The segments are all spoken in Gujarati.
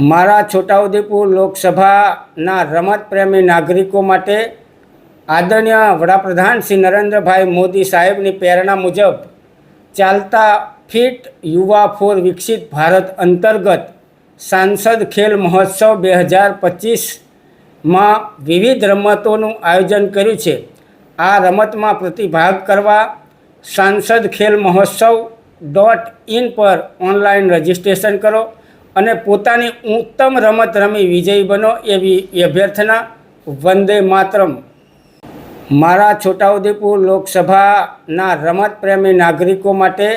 મારા છોટાઉદેપુર લોકસભાના રમત પ્રેમી નાગરિકો માટે આદરણીય વડાપ્રધાન શ્રી નરેન્દ્રભાઈ મોદી સાહેબની પ્રેરણા મુજબ ચાલતા ફિટ યુવા ફોર વિકસિત ભારત અંતર્ગત સાંસદ ખેલ મહોત્સવ બે હજાર પચીસમાં વિવિધ રમતોનું આયોજન કર્યું છે. આ રમતમાં પ્રતિભાગ કરવા સાંસદ ખેલ મહોત્સવ ડોટ ઇન પર ઓનલાઈન રજિસ્ટ્રેશન કરો. અને પોતાની ઉત્તમ રમત રમી વિજયી બનો એવી અભ્યર્થના વંદે માતરમ. મારા છોટાઉદેપુર લોકસભાના રમત પ્રેમી નાગરિકો માટે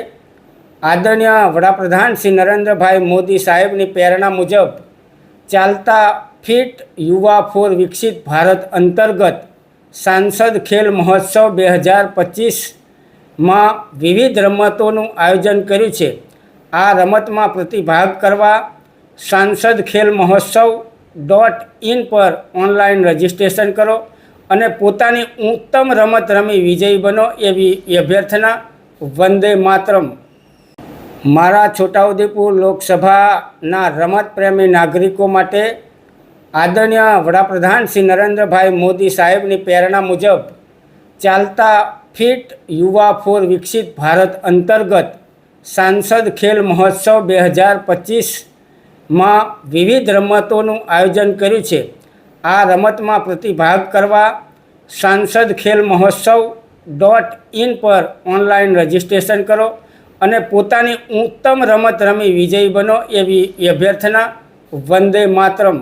આદરણીય વડાપ્રધાન શ્રી નરેન્દ્રભાઈ મોદી સાહેબની પ્રેરણા મુજબ ચાલતા ફિટ યુવા ફોર વિકસિત ભારત અંતર્ગત સાંસદ ખેલ મહોત્સવ બે હજાર પચીસમાં વિવિધ રમતોનું આયોજન કર્યું છે. આ રમતમાં પ્રતિભાગ કરવા સાંસદ ખેલ મહોત્સવ ડોટ ઇન પર ઓનલાઈન રજિસ્ટ્રેશન કરો અને પોતાની ઉત્તમ રમત રમી વિજયી બનો એવી અભ્યર્થના વંદે માતરમ. મારા છોટાઉદેપુર લોકસભાના રમત પ્રેમી નાગરિકો માટે આદરણીય વડાપ્રધાન શ્રી નરેન્દ્રભાઈ મોદી સાહેબની પ્રેરણા મુજબ ચાલતા ફિટ યુવા ફોર વિકસિત ભારત અંતર્ગત સાંસદ ખેલ મહોત્સવ બે હજાર પચીસમાં વિવિધ રમતોનું આયોજન કર્યું છે. આ રમતમાં પ્રતિભાગ કરવા સાંસદ ખેલ મહોત્સવ ડોટ ઇન પર ઓનલાઈન રજિસ્ટ્રેશન કરો અને પોતાની ઉત્તમ રમત રમી વિજયી બનો એવી અભ્યર્થના વંદે માતરમ.